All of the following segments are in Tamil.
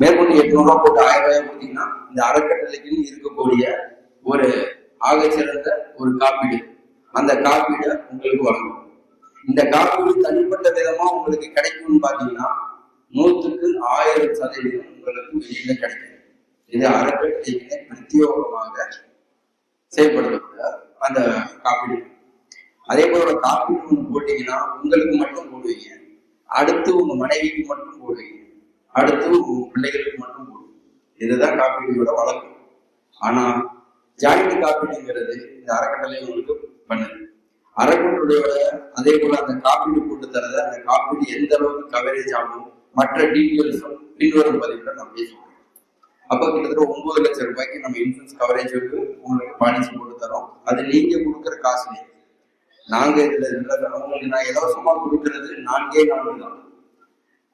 மேற்கொண்டு எட்நூறுவா போட்டு ஆயிரம் ரூபாய் கொடுத்தீங்கன்னா இந்த அறக்கட்டளைக்குன்னு இருக்கக்கூடிய ஒரு ஆகச்சிறந்த ஒரு காப்பீடு. அந்த காப்பீடை உங்களுக்கு வழங்கும். இந்த காப்பீடு தனிப்பட்ட விதமா உங்களுக்கு கிடைக்கும்னு பாத்தீங்கன்னா நூற்றுக்கு ஆயிரம் சதவீதம் உங்களுக்கு வெளியில கிடைக்கும். இது அறக்கட்டளையிலே பிரத்யோகமாக செயல்படுத்தக்கூடிய அந்த காப்பீடு. அதே போல காப்பீடு ஒன்று போட்டீங்கன்னா உங்களுக்கு மட்டும் போடுவீங்க. அடுத்து உங்க மனைவிக்கு மட்டும் போடுவீங்க. அடுத்து பிள்ளைகளுக்கு மட்டும் போடும் இதுதான் காப்பீடுகளோட வழக்கம் ஆனா ஜாயிண்ட் காப்பீடுங்கிறது இந்த அறக்கட்டளை உங்களுக்கு பண்ணுது. அறக்கட்டளையோட அதே போல அந்த காப்பீடு போட்டு தரத அந்த காப்பீடு எந்த அளவுக்கு கவரேஜ் ஆகும் மற்ற டீட்டெயில்ஸும் பின்வரும் பதிவுல நம்ம பேசுவோம் அப்ப கிட்டத்தட்ட ஒன்பது லட்சம் ரூபாய்க்கு நம்ம இன்சூரன்ஸ் கவரேஜுக்கு உங்களுக்கு பாலிசி போட்டு தரோம். அது நீங்க கொடுக்குற காசுலேயே நாங்க இதுல இருக்கிற உங்களுக்கு நான் இலவசமா கொடுக்கறது நான்கே நான்கு தான்.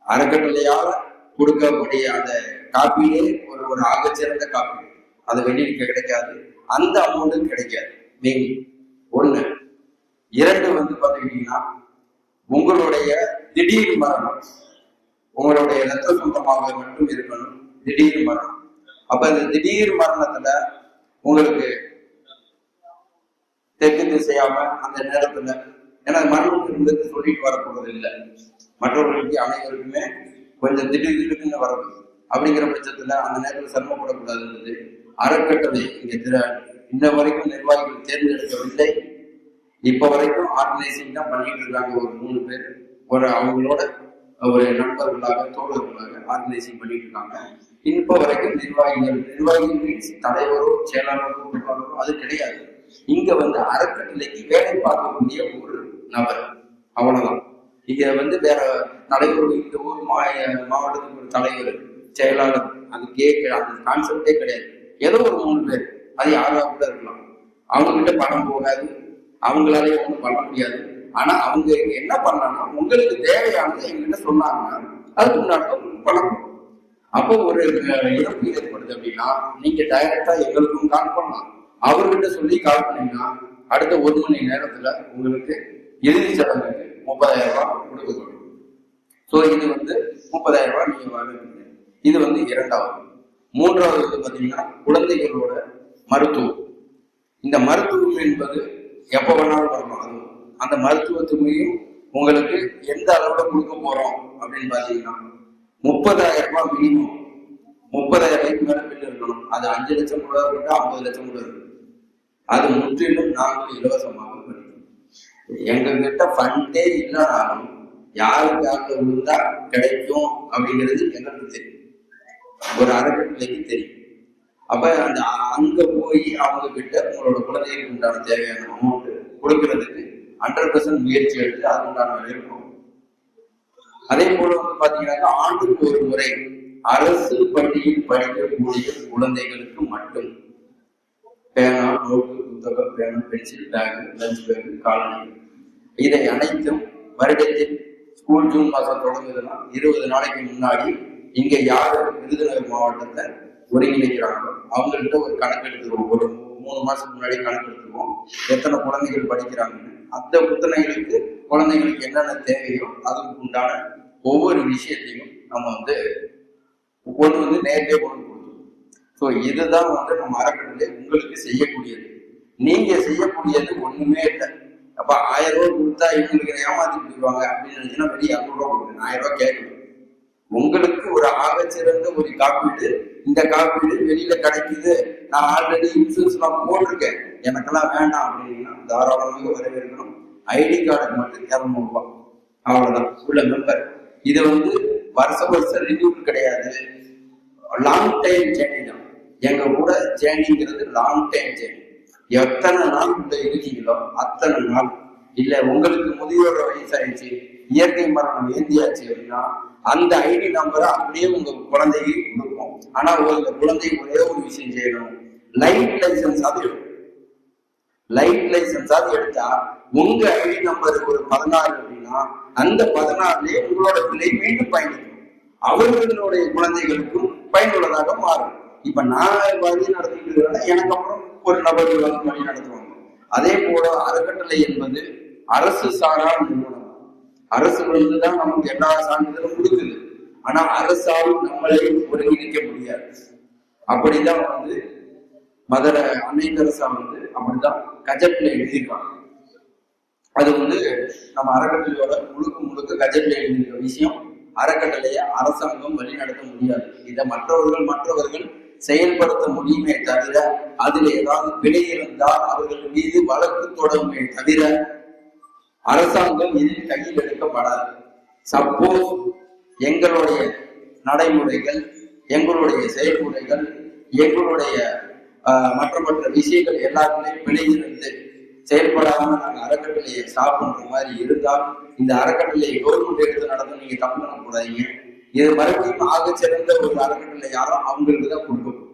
அறக்கட்டளையால கொடுக்கக்கூடிய அந்த காப்பீடு ஒரு ஒரு ஆகச்சிறந்த காப்பீடு அது வெளியில கிடைக்காது. அந்த அமௌண்ட்டும் கிடைக்காது. மெயின் ஒண்ணு. இரண்டு வந்து பார்த்துக்கிட்டீங்கன்னா உங்களுடைய திடீர் மரணம். உங்களுடைய ரத்த சொந்தமாக மட்டும் இருக்கணும். திடீர் மரணம். அப்ப இந்த திடீர் மரணத்துல உங்களுக்கு தெற்கு திசையாம அந்த நேரத்துல ஏன்னா மரணம் இருந்தது சொல்லிட்டு வரப்போறது இல்லை மற்றவர்களுக்கு அனைவருக்குமே கொஞ்சம் திடீர் திடீர்னு வரணும். அப்படிங்கிற பட்சத்துல அந்த நேரத்துல சிரமப்படக்கூடாதுன்றது அறக்கட்டளை இங்க இன்ன வரைக்கும் நிர்வாகிகள் தேர்ந்தெடுக்கவில்லை. இப்ப வரைக்கும் ஆர்கனைசிங் தான் பண்ணிட்டு இருக்காங்க. ஒரு மூணு பேர். ஒரு அவங்களோட ஒரு நண்பர்களாக தோழர்களாக ஆர்கனைசிங் பண்ணிட்டு இருக்காங்க. இப்ப வரைக்கும் நிர்வாகிகள் நிர்வாகிகள் மீன்ஸ் தலைவரோ செயலாளரோ பொறுப்பாளரோ அது கிடையாது. இங்க வந்து அறக்கட்டளைக்கு வேலை பார்க்கக்கூடிய ஒரு நபர். அவ்வளவுதான். இங்க வந்து வேற தலைவர் இந்த ஊர் மா மாவட்டத்துக்கு ஒரு தலைவர் செயலாளர் அது கேட்க அந்த கான்செப்டே கிடையாது. ஏதோ ஒரு மூணு பேர். அது யாராக கூட இருக்கலாம். அவங்ககிட்ட பணம் போகாது. அவங்களாலே ஒன்றும் பண்ண முடியாது. ஆனா அவங்க என்ன பண்ணலாம்னா உங்களுக்கு தேவையானது எங்கிட்ட சொன்னாங்கன்னா அதுக்கு முன்னாடி உங்களுக்கு பணம். அப்போ ஒரு இழப்பு ஏற்படுது அப்படின்னா நீங்க டைரக்டா எங்களுக்கும் கால் பண்ணலாம். அவர்கிட்ட சொல்லி கால் பண்ணீங்கன்னா அடுத்த ஒரு மணி நேரத்துல உங்களுக்கு இறுதி சடங்குக்கு முப்பதாயிரம் ரூபாய் கொடுக்கப்படும் ஸோ இது வந்து முப்பதாயிரம் ரூபாய் நீங்க வாங்குறீங்க. இது வந்து இரண்டாவது. மூன்றாவது வந்து பார்த்தீங்கன்னா குழந்தைகளோட மருத்துவம். இந்த மருத்துவம் என்பது எப்போ வேணாலும் வரலாம் அது அந்த மருத்துவத்துமையும் உங்களுக்கு எந்த அளவுல கொடுக்க போறோம் அப்படின்னு பாத்தீங்கன்னா முப்பதாயிரம் ரூபாய் மினிமம் முப்பதாயிரம் ரூபாய்க்கு மேல பில் இருக்கணும். அது அஞ்சு லட்சம் கூட இருக்கட்டும் ஐம்பது லட்சம் கூட இருக்கட்டும். அது முற்றிலும் நாங்கள் இலவசமாக பண்ணிக்கிறோம் எங்க கிட்ட ஃபண்டே இல்லைனாலும் யாருக்கு யாருக்கு விழுந்தா கிடைக்கும் அப்படிங்கிறது எங்களுக்கு தெரியும். ஒரு அறக்கட்டளைக்கு தெரியும். அப்ப அந்த அங்க போய் அவங்க கிட்ட உங்களோட குழந்தைகளுக்கு உண்டான தேவையான அமௌண்ட் கொடுக்கறதுக்கு ஹண்ட்ரட் பர்சன்ட் முயற்சி எடுத்து அது உண்டான இருக்கும். அதே போல வந்து பாத்தீங்கன்னாக்கா ஆண்டுக்கு ஒரு முறை அரசு பள்ளியில் படிக்கக்கூடிய குழந்தைகளுக்கு மட்டும் பேனா நோட்டு புத்தகம் பேனா பென்சில் பேக் லஞ்ச் பேக் காலனி இதை அனைத்தும் வருடத்தில் ஸ்கூல் ஜூன் மாதம் தொடங்குதுன்னா இருபது நாளைக்கு முன்னாடி இங்க யார் விருதுநகர் மாவட்டத்தை ஒருங்கிணைக்கிறாங்களோ அவங்கள்ட்ட ஒரு கணக்கு எடுத்துருவோம். ஒரு மூணு மாசம் முன்னாடி கணக்கு எடுத்துருவோம். எத்தனை குழந்தைகள் படிக்கிறாங்கன்னு. அந்த புத்தனைகளுக்கு குழந்தைகளுக்கு என்னென்ன தேவையோ அதுக்கு உண்டான ஒவ்வொரு விஷயத்தையும் நம்ம வந்து கொண்டு வந்து நேரடியாக கொண்டு கொடுத்துருவோம். ஸோ இதுதான் வந்து நம்ம அறக்கட்டளை உங்களுக்கு செய்யக்கூடியது. நீங்க செய்யக்கூடியது ஒண்ணுமே இல்லை. அப்ப ஆயிரம் ரூபாய் கொடுத்தா இவங்களுக்கு ஏமாத்தி போயிடுவாங்க அப்படின்னு நினைச்சுன்னா வெளியே ஐநூறு ரூபாய் கொடுங்க. ஆயிரம் ரூபாய் கேட்கணும். உங்களுக்கு ஒரு ஆகச்சிறந்த ஒரு காப்பீடு இந்த காப்பீடு வெளியில கிடைக்குது. நான் ஆல்ரெடி இன்சூரன்ஸ் எல்லாம் போட்டிருக்கேன். எனக்கெல்லாம் வேண்டாம் அப்படின்னா தாராளமாக வரவேற்கணும். ஐடி கார்டுக்கு மட்டும் இரநூறு ரூபாய். அவ்வளவுதான். உள்ள மெம்பர் இது வந்து வருஷ வருஷம் ரினியூவல் கிடையாது. லாங் டைம் ஜேர்னி தான். எங்க கூட ஜேர்னிங்கிறது லாங் டைம் ஜேர்னி எத்தனை நாள் உள்ள இருக்கீங்களோ அத்தனை நாள். இல்ல உங்களுக்கு முதியோர் வயசாயிடுச்சு இயற்கை மரணம் ஏந்தியாச்சு அப்படின்னா அந்த ஐடி நம்பரை அப்படியே உங்க குழந்தைக்கு கொடுப்போம். ஆனா உங்க குழந்தை ஒரே ஒரு விஷயம் செய்யணும். லைட் லைசன்ஸ் அது. எடுக்கணும். லைட் லைசன்ஸ் அது எடுத்தா உங்க ஐடி நம்பர் ஒரு பதினாறு அப்படின்னா அந்த பதினாறுலயே உங்களோட பிள்ளை மீண்டும் பயணிக்கும். அவர்களுடைய குழந்தைகளுக்கும் பயனுள்ளதாக மாறும். இப்ப நான் வழி நடத்திட்டு எனக்கு அப்புறம் ஒரு நபர்கள் வந்து வழி நடத்துவாங்க. அதே போல அறக்கட்டளை என்பது அரசு சாரா நிறுவனம். அரசு தான் நமக்கு எல்லா சான்றிதழும் கொடுக்குது. ஆனா அரசால் நம்மளை ஒருங்கிணைக்க முடியாது. அப்படிதான் வந்து மதுரை அன்னை வந்து அப்படிதான் கஜப்ல எழுதியிருக்காங்க அது வந்து நம்ம அறக்கட்டளையோட முழுக்க முழுக்க கஜப்ல எழுதியிருக்க விஷயம் அறக்கட்டளையை அரசாங்கம் வழிநடத்த முடியாது. இதை மற்றவர்கள் மற்றவர்கள் செயல்படுத்த முடியுமே தவிர அதில் ஏதாவது பிழை இருந்தால் அவர்கள் மீது வழக்கு தொடருமே தவிர அரசாங்கம் இதில் கையில் எடுக்கப்படாது. சப்போஸ் எங்களுடைய நடைமுறைகள் எங்களுடைய செயல்முறைகள் எங்களுடைய மற்ற மற்ற விஷயங்கள் எல்லாருமே பிழையிலிருந்து செயல்படாமல் செயல்படாம அறக்கட்டளையை ஸ்டாப் பண்ற மாதிரி இருந்தால் இந்த அறக்கட்டளையை கவர்மெண்ட் எடுத்து நடத்த நீங்க தப்பு பண்ண கூடாதீங்க இது மறுபடியும் ஆக சிறந்த ஒரு அறக்கட்டளை யாரோ அவங்களுக்கு தான் கொடுக்கப்படும்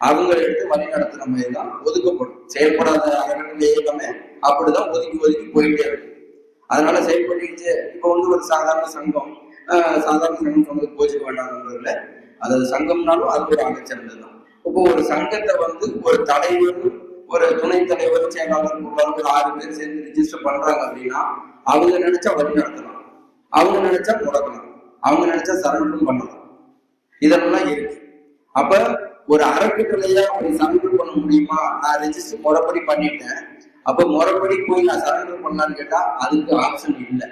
அவங்களை எடுத்து வழி நடத்துற மாதிரி தான் ஒதுக்கப்படும். செயல்படாத அறக்கட்டளை இயக்கமே அப்படிதான் ஒதுக்கி ஒதுக்கி போயிட்டே இருக்கும் அதனால செயல்பட்டு இப்போ வந்து ஒரு சாதாரண சங்கம் ஆஹ் சாதாரண சங்கம் சொன்னது போச்சுக்க வேண்டாம்ன்றதுல அதாவது சங்கம்னாலும் அது ஒரு ஆக தான் இப்போ ஒரு சங்கத்தை வந்து ஒரு தலைவர் ஒரு துணை தலைவர் செயலாளர் ஒரு ஆறு பேர் சேர்ந்து ரிஜிஸ்டர் பண்றாங்க அப்படின்னா அவங்க நினைச்சா வழி நடத்தலாம். அவங்க நினைச்சா முடக்கலாம். அவங்க நினைச்சா சரண்டரும் பண்ணலாம் இதெல்லாம் இருக்கு. அப்ப ஒரு அறக்கட்டளையா அப்படி சரண்டர் பண்ண முடியுமா? நான் ரெஜிஸ்டர் முறைப்படி பண்ணிட்டேன். அப்ப முறைப்படி போய் நான் சரண்டர் பண்ணலான்னு கேட்டா அதுக்கு ஆப்ஷன் இல்லை.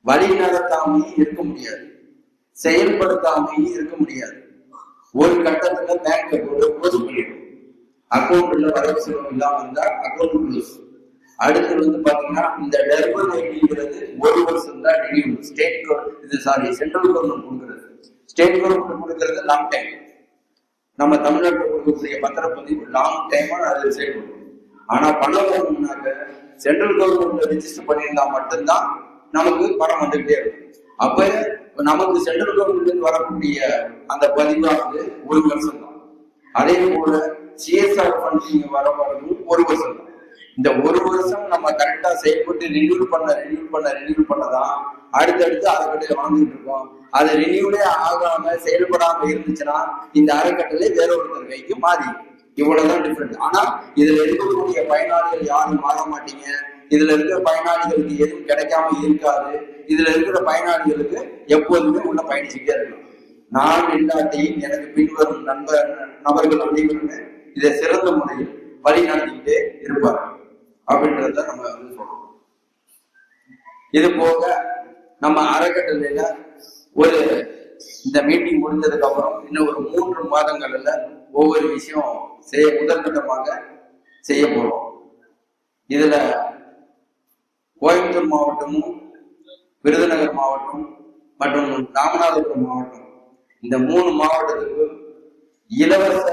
வழி நடத்தாமையும் இருக்க முடியாது. செயல்படுத்தாமையும் இருக்க முடியாது. ஒரு கட்டத்துல பேங்க் அக்கௌண்ட் க்ளோஸ் பண்ணிடும். அக்கௌண்ட்ல வரவு செலவு இல்லாம இருந்தா அக்கௌண்ட் க்ளோஸ் அடுத்து வந்து பாத்தீங்கன்னா இந்த டெர்பல் ஐடிங்கிறது ஒரு வருஷம் தான் ரினியூ ஸ்டேட் இது சாரி சென்ட்ரல் கவர்மெண்ட் கொடுக்கறது. ஸ்டேட் கவர்மெண்ட் கொடுக்கறது லாங் டைம் நம்ம தமிழ்நாட்டில் கொடுக்கக்கூடிய பத்திரப்பதிவு லாங் டைமா அது செயல்படும் ஆனா பணம் வரணும்னாக்க சென்ட்ரல் கவர்மெண்ட்ல ரிஜிஸ்டர் பண்ணியிருந்தா மட்டும்தான் நமக்கு பணம் வந்துகிட்டே இருக்கும். அப்ப நமக்கு சென்ட்ரல் கவர்மெண்ட்ல வரக்கூடிய அந்த பதிவானது ஒரு வருஷம் தான் அதே போல சிஎஸ்ஆர் ஃபண்டிங் வர வரதும் ஒரு வருஷம் தான் இந்த ஒரு வருஷம் நம்ம கரெக்டா செயல்பட்டு ரினியூல் பண்ண ரினியூல் பண்ண ரினியூல் பண்ணதான் அடுத்தடுத்து அறக்கட்டளை வாங்கிட்டு இருக்கோம். அது ரினியூலே ஆகாம செயல்படாம இருந்துச்சுன்னா இந்த அறக்கட்டளை வேற ஒருத்தர் கைக்கு மாறி. இவ்வளவுதான் டிஃபரெண்ட் ஆனா இதுல இருக்கக்கூடிய பயனாளிகள் யாரும் மாற மாட்டீங்க. இதுல இருக்கிற பயனாளிகளுக்கு எதுவும் கிடைக்காம இருக்காது. இதுல இருக்கிற பயனாளிகளுக்கு எப்போதுமே உள்ள பயணிச்சுட்டே இருக்கணும். நான் இல்லாட்டியும் எனக்கு பின்வரும் நண்பர் நபர்கள் அனைவருமே இதை சிறந்த முறையில் வழி அப்படின்றத நம்ம வந்து சொல்றோம். இது போக நம்ம அறக்கட்டளையில ஒரு இந்த மீட்டிங் முடிஞ்சதுக்கு அப்புறம் இன்னும் ஒரு மூன்று மாதங்கள்ல ஒவ்வொரு விஷயம் செய்ய முதற்கட்டமாக செய்ய போறோம். இதுல கோயம்புத்தூர் மாவட்டமும் விருதுநகர் மாவட்டம் மற்றும் ராமநாதபுரம் மாவட்டம். இந்த மூணு மாவட்டத்துக்கு இலவச